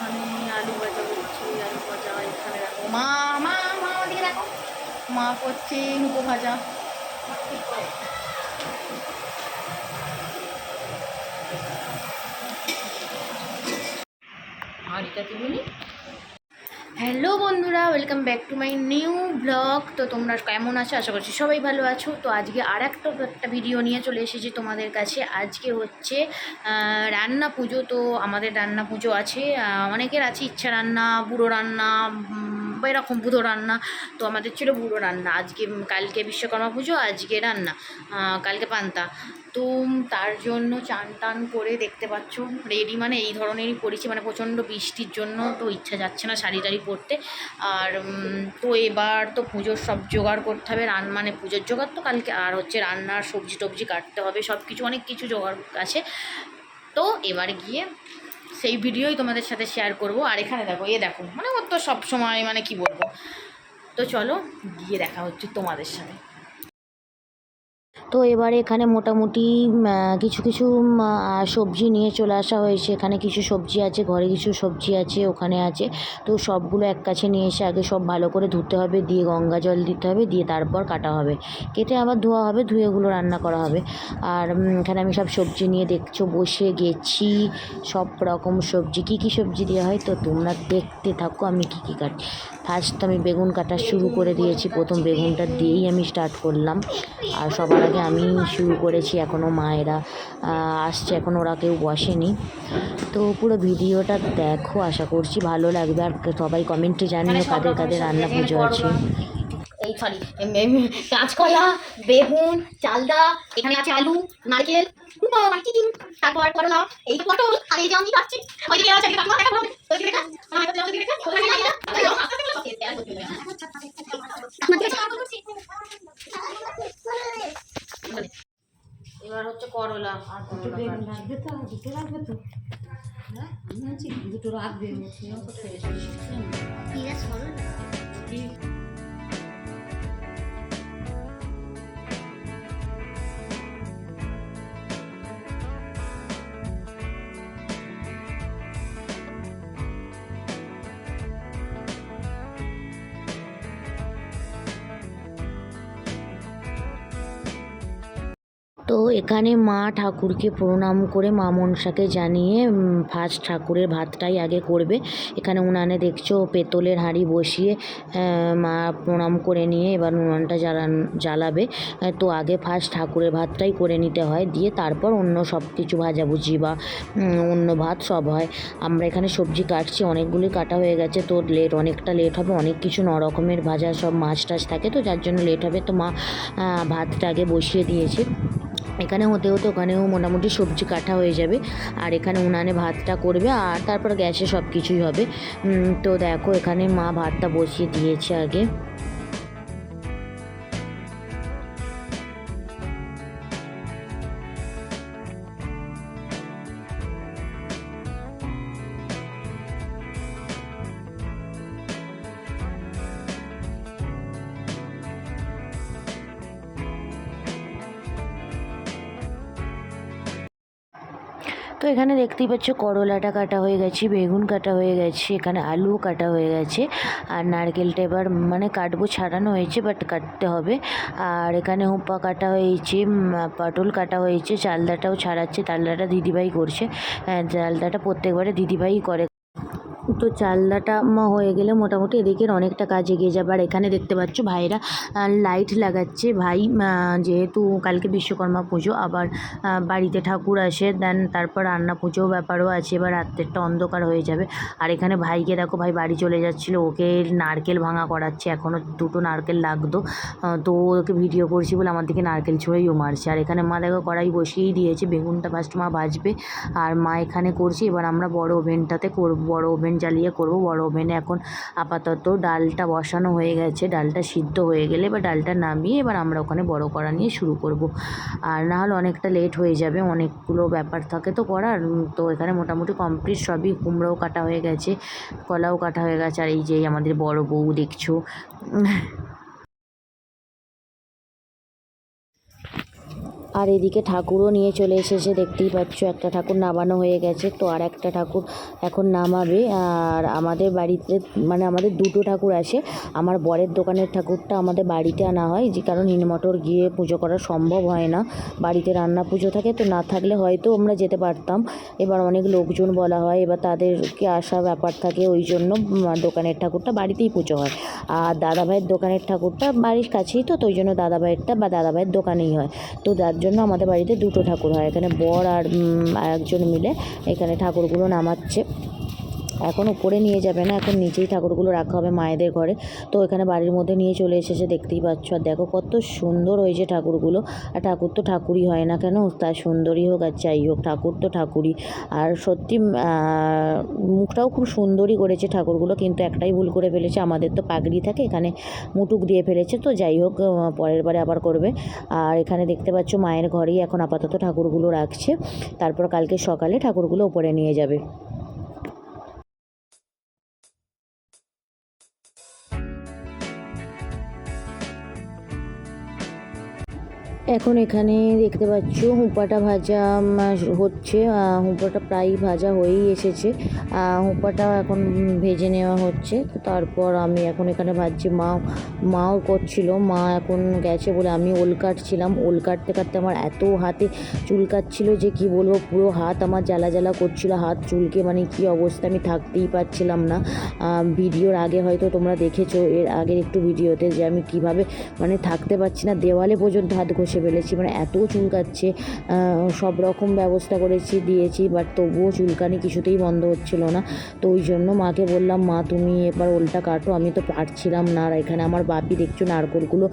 এখানে আলু ভাজা করছি, আলু ভাজা এখানে রাখো। মা মা মা দিয়ে রাখো। মা করছে মুখো ভাজা। আর এটা তুমি হ্যালো বন্ধুরা, welcome back to my new blog. তো তোমরা কেমন আছো? আশা করছি সবাই ভালো আছো। তো আজকে আর একটা ভিডিও নিয়ে চলে এসেছি তোমাদের কাছে। আজকে হচ্ছে রান্না পুজো। তো আমাদের রান্না পুজো আছে। অনেকের আছে ইচ্ছা রান্না, বুড়ো রান্না বা এরকম বুধো রান্না। তো আমাদের ছিল বুড়ো রান্না। আজকে, কালকে বিশ্বকর্মা পুজো, আজকে রান্না। কালকে পান্তা। তো তার জন্য চান টান করে দেখতে পাচ্ছ। রেডি মানে এই ধরনেরই করেছি মানে প্রচণ্ড বৃষ্টির জন্য তো ইচ্ছা যাচ্ছে না শাড়ি টাড়ি পরতে। আর তো এবার তো পুজোর সব জোগাড় করতে হবে, রান মানে পুজোর জোগাড় তো কালকে, আর হচ্ছে রান্নার সবজি টবজি কাটতে হবে, সব কিছু, অনেক কিছু জোগাড় আছে। তো এবার গিয়ে সেই ভিডিওই তোমাদের সাথে শেয়ার করব। আর এখানে দেখো, এ দেখো মানে ওর তো সব সময় মানে কি বলব? তো চলো, গিয়ে দেখা হচ্ছে তোমাদের সাথে। তো এবারে এখানে মোটামুটি কিছু কিছু সবজি নিয়ে চলে আসা হয়েছে। এখানে কিছু সবজি আছে, ঘরে কিছু সবজি আছে, ওখানে আছে। তো সবগুলো এক কাছে নিয়ে এসে আগে সব ভালো করে ধুতে হবে, দিয়ে গঙ্গা জল দিতে হবে, দিয়ে তারপর কাটা হবে। কেটে আবার ধোয়া হবে, ধুয়ে ওগুলো রান্না করা হবে। আর এখানে আমি সব সবজি নিয়ে দেখছ, বসে গেছি। সব রকম সবজি, কী কী সবজি দেওয়া হয় তো তোমরা দেখতে থাকো আমি কী কী কাটি ফার্স্ট আমি বেগুন কাটা শুরু করে দিয়েছি। প্রথম বেগুনটা দিয়েই আমি স্টার্ট করলাম। আর সবার আগে আমি শুরু করেছি এখনও মায়েরা আসছে এখন ওরা কেউ বসেনি। তো পুরো ভিডিওটা দেখো আশা করছি ভালো লাগবে। আর সবাই কমেন্টে জানিও কাদের কাদের রান্না পুজো আছে। এই সরি কাঁচকলা বেগুন চালদা এখানে আছে আলু নারকেল মানে? তারপর করলা এই পটল আর এই যে আমি কাটছি ওইদিকে আছে এবার হচ্ছে করলা আর দুটো বেগুন তো দুটো রাখবে তো হ্যাঁ দুটো তো এখানে মা ঠাকুরকে প্রণাম করে মা মনসাকে জানিয়ে ফার্স্ট ঠাকুরের ভাতটাই আগে করবে। এখানে উনানে দেখছ পেতলের হাঁড়ি বসিয়ে মা প্রণাম করে নিয়ে এবার উনানটা জ্বালান, জ্বালাবে। তো আগে ফার্স্ট ঠাকুরের ভাতটাই করে নিতে হয়। দিয়ে তারপর অন্য সব কিছু, ভাজাভুজি বা অন্য ভাত সব হয়। আমরা এখানে সবজি কাটছি, অনেকগুলি কাটা হয়ে গেছে। তো লেট অনেকটা লেট হবে, অনেক কিছু ন রকমের ভাজা সব মাছ টাছ থাকে। তো যার জন্য লেট হবে, তো মা ভাতটা আগে বসিয়ে দিয়েছে। এখানে হতে হতে ওখানেও মোটামুটি সবজি কাটা হয়ে যাবে। আর এখানে উনানে ভাতটা করবে আর তারপর গ্যাসে সব কিছুই হবে তো দেখো এখানে মা ভাতটা বসিয়ে দিয়েছে আগে। তো এখানে দেখতেই পাচ্ছ করলাটা কাটা হয়ে গেছে বেগুন কাটা হয়ে গেছে এখানে আলু কাটা হয়ে গেছে আর নারকেলটা এবার মানে কাটবো ছাড়ানো হয়েছে বাট কাটতে হবে। আর এখানে হুপা কাটা হয়েছে পটল কাটা হয়েছে চালদাটাও ছাড়াচ্ছে চালদাটা দিদিভাই করছে হ্যাঁ, চালদাটা প্রত্যেকবারে দিদিভাই করে। তো চালদাটা হয়ে গেলে মোটামুটি এদিকের অনেকটা কাজ এগিয়ে যাবে। আর এখানে দেখতে পাচ্ছ ভাইরা লাইট লাগাচ্ছে। ভাই যেহেতু কালকে বিশ্বকর্মা পুজো, আবার বাড়িতে ঠাকুর আসে দেন তারপর রান্না পুজো ব্যাপারও আছে, এবার রাত্রেরটা অন্ধকার হয়ে যাবে। আর এখানে ভাইকে দেখো, ভাই বাড়ি চলে যাচ্ছিল, ওকে নারকেল ভাঙা করাচ্ছে এখনও দুটো নারকেল লাগতো। তো ওকে ভিডিও করছি বলে আমার দিকে নারকেল ছুঁড়েই ও মারছে। আর এখানে মা দেখো কড়াই বসিয়েই দিয়েছে, বেগুনটা ফার্স্ট মা ভাজবে। আর মা এখানে করছি, এবার আমরা বড় ওভেনটাতে করব, বড় ওভেন জ্বালিয়ে করব। বড় ওভেনে এখন আপাতত ডালটা বসানো হয়ে গেছে। ডালটা সিদ্ধ হয়ে গেলে এবার ডালটা নামিয়ে এবার আমরা ওখানে বড় করা নিয়ে শুরু করব। আর না হলে অনেকটা লেট হয়ে যাবে, অনেকগুলো ব্যাপার থাকে তো করার। তো এখানে মোটামুটি কমপ্লিট সবই কুমড়োও কাটা হয়ে গেছে, কলাও কাটা হয়ে গেছে। আর এই যে আমাদের বড় বউ দেখছ আর এদিকে ঠাকুরও নিয়ে চলে এসেছে, দেখতেই পাচ্ছ একটা ঠাকুর নামানো হয়ে গেছে, তো আর একটা ঠাকুর এখন নামাবে। আর আমাদের বাড়িতে মানে আমাদের দুটো ঠাকুর আসে আমার বরের দোকানের ঠাকুরটা আমাদের বাড়িতে আনা হয়, যে কারণ হিনমটর গিয়ে পুজো করা সম্ভব হয় না, বাড়িতে রান্না পুজো থাকে, তো না থাকলে হয়তো আমরা যেতে পারতাম। এবার অনেক লোকজন বলা হয়, এবার তাদেরকে আসা ব্যাপার থাকে, ওই জন্য দোকানের ঠাকুরটা বাড়িতেই পুজো হয়। আর দাদাভাইয়ের দোকানের ঠাকুরটা বাড়ির কাছেই তো তো ওই জন্য দাদাভাইয়েরটা বা দাদাভাইয়ের দোকানেই হয়। তো যার জন্য আমাদের বাড়িতে দুটো ঠাকুর হয়। এখানে বর আর একজন মিলে এখানে ঠাকুরগুলো নামাচ্ছে। এখন উপরে নিয়ে যাবে না, এখন নিচেই ঠাকুরগুলো রাখা হবে মায়েদের ঘরে। তো এখানে বাড়ির মধ্যে নিয়ে চলে এসেছে, দেখতেই পাচ্ছ। আর দেখো কত সুন্দর হয়েছে ঠাকুরগুলো। আর ঠাকুর তো ঠাকুরই হয় না কেন? তার সুন্দরই হোক আর যাই হোক, ঠাকুর তো ঠাকুরই। আর সত্যি মুখটাও খুব সুন্দরই করেছে ঠাকুরগুলো, কিন্তু একটাই ভুল করে ফেলেছে। আমাদের তো পাগড়ি থাকে, এখানে মুটুক দিয়ে ফেলেছে। তো যাই হোক পরের বারে আবার করবে। আর এখানে দেখতে পাচ্ছ মায়ের ঘরেই এখন আপাতত ঠাকুরগুলো রাখছে। তারপর কালকে সকালে ঠাকুরগুলো উপরে নিয়ে যাবে। এখন এখানে দেখতে পাচ্ছ হুঁপাটা ভাজা হচ্ছে হুঁপাটা প্রায় ভাজা হয়েই এসেছে। আহ, হুঁপাটা এখন ভেজে নেওয়া হচ্ছে। তারপর আমি এখন এখানে ভাজছি মা মাও করছিল। মা এখন গেছে বলে আমি ওল কাটছিলাম। ওল কাটতে কাটতে আমার এত হাতে চুলকাচ্ছিল যে কি বলব পুরো হাত আমার জ্বালা জ্বালা করছিল। হাত চুলকে মানে কি অবস্থা আমি থাকতেই পারছিলাম না। ভিডিওর আগে হয়তো তোমরা দেখেছ এর আগের একটু ভিডিওতে যে আমি কীভাবে মানে থাকতে পারছি না। দেওয়ালে পর্যন্ত হাত ঘষে ফেলেছি মানে এত চুলকাচ্ছে সব রকম ব্যবস্থা করেছি, দিয়েছি বাট তবুও চুলকানি কিছুতেই বন্ধ হচ্ছিল না। তো ওই জন্য মাকে বললাম, মা, তুমি এবার ওলটা কাটো, আমি তো পারছিলাম না। আর এখানে আমার বাপি দেখছ, নারকোলগুলো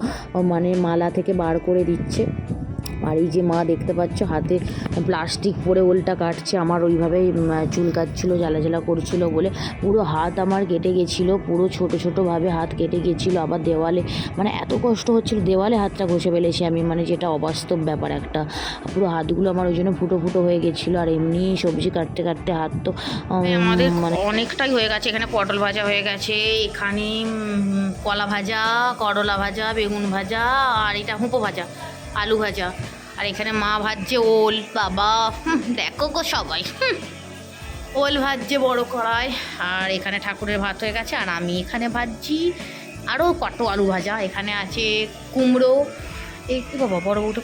মানে মালা থেকে বার করে দিচ্ছে। আর এই যে মা দেখতে পাচ্ছ হাতে প্লাস্টিক পরে ওলটা কাটছে আমার ওইভাবেই উম, চুল কাটছিল জ্বালা জ্বালা করছিল বলে। পুরো হাত আমার কেটে গেছিল পুরো ছোট ছোটোভাবে হাত কেটে গেছিল আবার দেওয়ালে মানে এত কষ্ট হচ্ছিল দেওয়ালে হাতটা ঘষে ফেলেছি আমি মানে যেটা অবাস্তব ব্যাপার একটা। পুরো হাতগুলো আমার ওই জন্য ফুটো ফুটো হয়ে গেছিল আর এমনি সবজি কাটতে কাটতে হাত তো মানে অনেকটাই হয়ে গেছে এখানে পটল ভাজা হয়ে গেছে এখানে কলা ভাজা করলা ভাজা বেগুন ভাজা আর এটা হুঁপো ভাজা। আলু ভাজা। আর এখানে মা ভাজছে ওল, বাবা। দেখো গো সবাই। ওল ভাজছে বড় কড়াই। আর এখানে ঠাকুরের ভাত হয়ে গেছে। আর আমি এখানে ভাজছি আরও কত আলু ভাজা। এখানে আছে কুমড়ো। এই কি বাবা, বড় বউটা?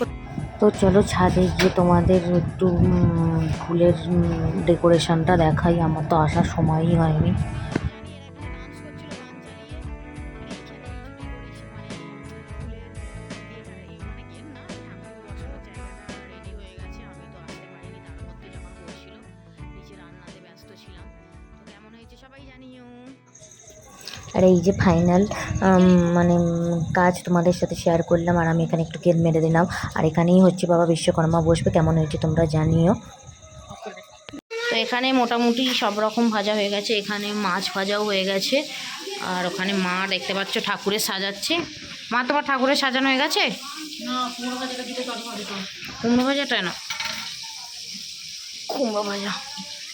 তো চলো ছাদে গিয়ে তোমাদের একটু ফুলের ডেকোরেশনটা দেখাই। আমার তো আসার সময়ই হয়নি। আর এই যে ফাইনাল মানে কাজ তোমাদের সাথে শেয়ার করলাম আর আমি এখানে একটু কেদ মেরে দিলাম। আর এখানেই হচ্ছে বাবা বিশ্বকর্মা বসবে কেমন হয়েছে তোমরা জানিও। তো এখানে মোটামুটি সব রকম ভাজা হয়ে গেছে এখানে মাছ ভাজাও হয়ে গেছে। আর ওখানে মা দেখতে পাচ্ছ ঠাকুরের সাজাচ্ছে। মা তোমার ঠাকুরের সাজানো হয়ে গেছে? কুমড়ো ভাজাটা না। কুমড়ো ভাজা।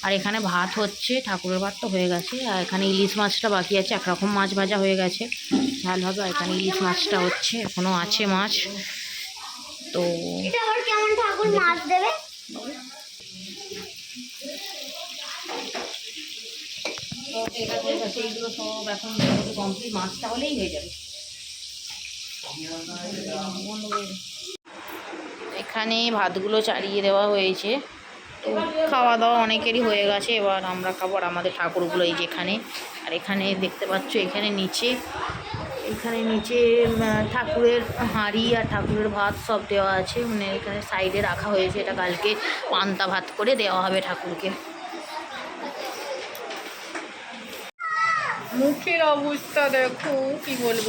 আর এখানে ভাত হচ্ছে ঠাকুরের ভাত তো হয়ে গেছে আর এখানে ইলিশ মাছটা বাকি আছে একরকম মাছ ভাজা হয়ে গেছে। ঝাল হবে আর এখানে ইলিশ মাছটা হচ্ছে এখনও আছে মাছ। তো কেমন ঠাকুর মাছ দেবে? তো ঠিক আছে সেইগুলো সব এখন কমপ্লিট মাছটা হলেই হয়ে যাবে। এখানে ভাতগুলো চালিয়ে দেওয়া হয়েছে। তো খাওয়া দাওয়া অনেকেরই হয়ে গেছে। এবার আমরা খাব আর আমাদের ঠাকুরগুলো এই যেখানে। আর এখানে দেখতে পাচ্ছ এখানে নিচে এখানে নিচে ঠাকুরের হাঁড়ি আর ঠাকুরের ভাত সব দেওয়া আছে। মানে এখানে সাইডে রাখা হয়েছে। এটা কালকে পান্তা ভাত করে দেওয়া হবে ঠাকুরকে। মুখের অবস্থা দেখো কি বলব?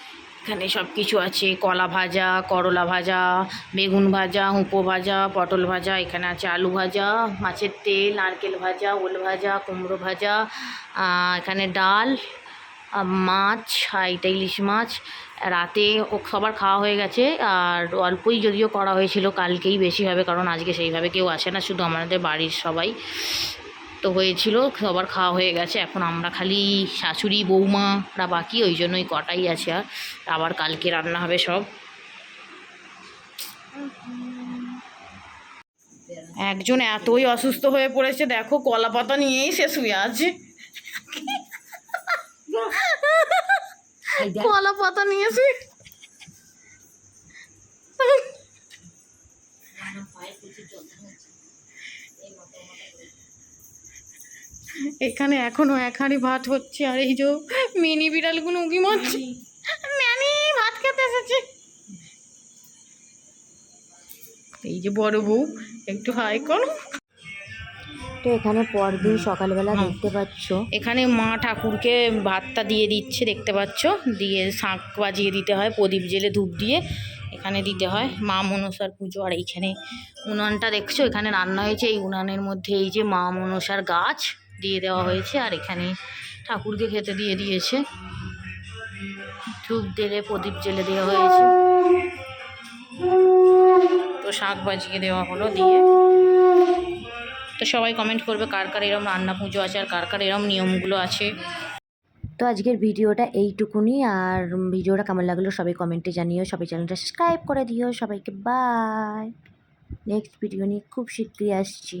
এখানে সব কিছু আছে। কলা ভাজা, করলা ভাজা, বেগুন ভাজা হুঁপো ভাজা, পটল ভাজা, এখানে আছে আলু ভাজা, মাছের তেল, নারকেল ভাজা, ওল ভাজা, কুমড়ো ভাজা এখানে ডাল মাছ এটা ইলিশ মাছ। রাতে ও সবার খাওয়া হয়ে গেছে। আর অল্পই যদিও করা হয়েছিল, কালকেই বেশি হবে, কারণ আজকে সেইভাবে কেউ আসে না, শুধু আমাদের বাড়ির সবাই। তো হয়েছিল সবার খাওয়া হয়ে গেছে এখন আমরা খালি শাশুড়ি বৌমারা বাকি ওই জন্যই কটাই আছে আর আবার কালকে রান্না হবে সব। একজন এতই অসুস্থ হয়ে পড়েছে দেখো কলা পাতা নিয়েই সে শুয়ে আছে। কলা পাতা নিয়েছে। এখানে এখনও এক হাঁড়ি ভাত হচ্ছে আর এই যে মিনি বিড়ালগুলো উঁকি মারছে। ম্যানি ভাত খেতে এসেছে। এই যে বড় বউ একটু হাই করো। তো এখানে পরদিন সকালবেলা দেখতে পাচ্ছ। এখানে মা ঠাকুরকে ভাতটা দিয়ে দিচ্ছে দেখতে পাচ্ছ? দিয়ে শাঁখ বাজিয়ে দিতে হয় প্রদীপ জেলে ধূপ দিয়ে এখানে দিতে হয়। মা মনসার পুজো আর এইখানে উনানটা দেখছ? এখানে রান্না হয়েছে এই উনানের মধ্যে এই যে মা মনসার গাছ। দিয়ে দেওয়া হয়েছে আর এখানে ঠাকুরকে খেতে দিয়ে দিয়েছে। ধূপ দিলে প্রদীপ জেলে দেওয়া হয়েছে। তো শাক বাজিয়ে দেওয়া হলো দিয়ে। তো সবাই কমেন্ট করবে কার কার এরম রান্না পুজো আছে আর কার কার এরম নিয়মগুলো আছে। তো আজকের ভিডিওটা এইটুকুনি আর ভিডিওটা কেমন লাগল সবাই কমেন্টে জানিও। সবাই চ্যানেলটা সাবস্ক্রাইব করে দিও। সবাইকে বাই নেক্সট ভিডিও নিয়ে খুব শীঘ্রই আসছি।